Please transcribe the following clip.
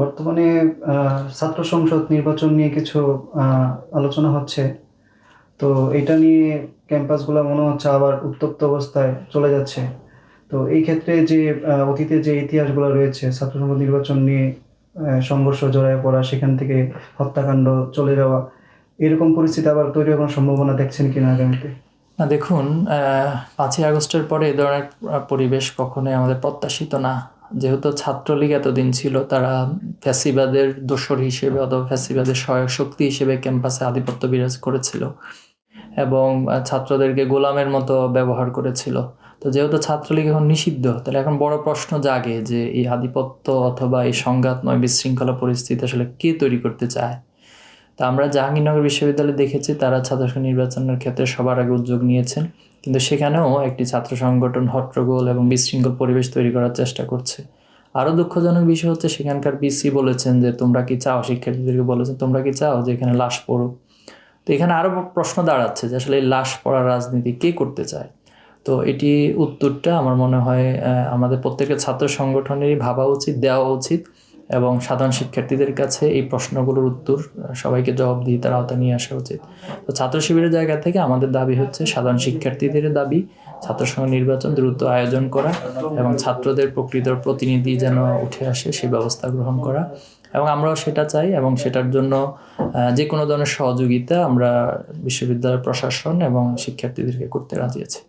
বর্তমানে ছাত্র সংসদ নির্বাচন নিয়ে কিছু আলোচনা হচ্ছে। তো এটা নিয়ে ক্যাম্পাসগুলো মনে হচ্ছে আবার উত্তপ্ত অবস্থায় চলে যাচ্ছে। তো এই ক্ষেত্রে যে অতীতে যে ইতিহাসগুলো রয়েছে, ছাত্র সংসদ নির্বাচন নিয়ে সংঘর্ষ জড়ায় পড়া, সেখান থেকে হত্যাকাণ্ড চলে যাওয়া, এরকম পরিস্থিতি আবার তৈরি হওয়ার সম্ভাবনা দেখছেন কিনা আগামীতে? না, দেখুন পাঁচই আগস্টের পরে এ ধরনের পরিবেশ কখনোই আমাদের প্রত্যাশিত না। যেহেতু ছাত্রলীগ এতদিন ছিল, তারা ফ্যাসিবাদের দোসর হিসেবে অথবা ফ্যাসিবাদের সহায়ক শক্তি হিসেবে ক্যাম্পাসে আধিপত্য বিরাজ করেছিল এবং ছাত্রদেরকে গোলামের মতো ব্যবহার করেছিল। তো যেহেতু ছাত্রলীগ এখন নিষিদ্ধ, তাহলে এখন বড় প্রশ্ন জাগে যে এই আধিপত্য অথবা এই সংঘাতময় বিশৃঙ্খলা পরিস্থিতি আসলে কে তৈরি করতে চায়? তা আমরা জাহাঙ্গীরনগর বিশ্ববিদ্যালয়ে দেখেছি, তারা ছাত্র নির্বাচনের ক্ষেত্রে সবার আগে উদ্যোগ নিয়েছেন। কিন্তু সেখানেও একটি ছাত্র সংগঠন হট্টগোল এবং বিশৃঙ্খল পরিবেশ তৈরি করার চেষ্টা করছে। আরও দুঃখজনক বিষয় হচ্ছে সেখানকার বিসি বলেছেন যে, তোমরা কি চাও? শিক্ষার্থীদেরকে বলেছেন, তোমরা কি চাও যে এখানে লাশ পড়ুক? তো এখানে আরও প্রশ্ন দাঁড়াচ্ছে যে, আসলে এই লাশ পড়ার রাজনীতি কে করতে চায়? তো এটি উত্তরটা আমার মনে হয় আমাদের প্রত্যেকের ছাত্র সংগঠনেরই ভাবা উচিত, দেওয়া উচিত। এবং সাধারণ শিক্ষার্থীদের কাছে এই প্রশ্নগুলোর উত্তর সবাইকে জবাবদিহিতার আওতা নিয়ে আসা উচিত। তো ছাত্র শিবিরের জায়গা থেকে আমাদের দাবি হচ্ছে সাধারণ শিক্ষার্থীদের দাবি, ছাত্র সংঘ নির্বাচন দ্রুত আয়োজন করা এবং ছাত্রদের প্রকৃত প্রতিনিধি যেন উঠে আসে সেই ব্যবস্থা গ্রহণ করা। এবং আমরাও সেটা চাই এবং সেটার জন্য যে কোনো ধরনের সহযোগিতা আমরা বিশ্ববিদ্যালয় প্রশাসন এবং শিক্ষার্থীদেরকে করতে রাজি আছি।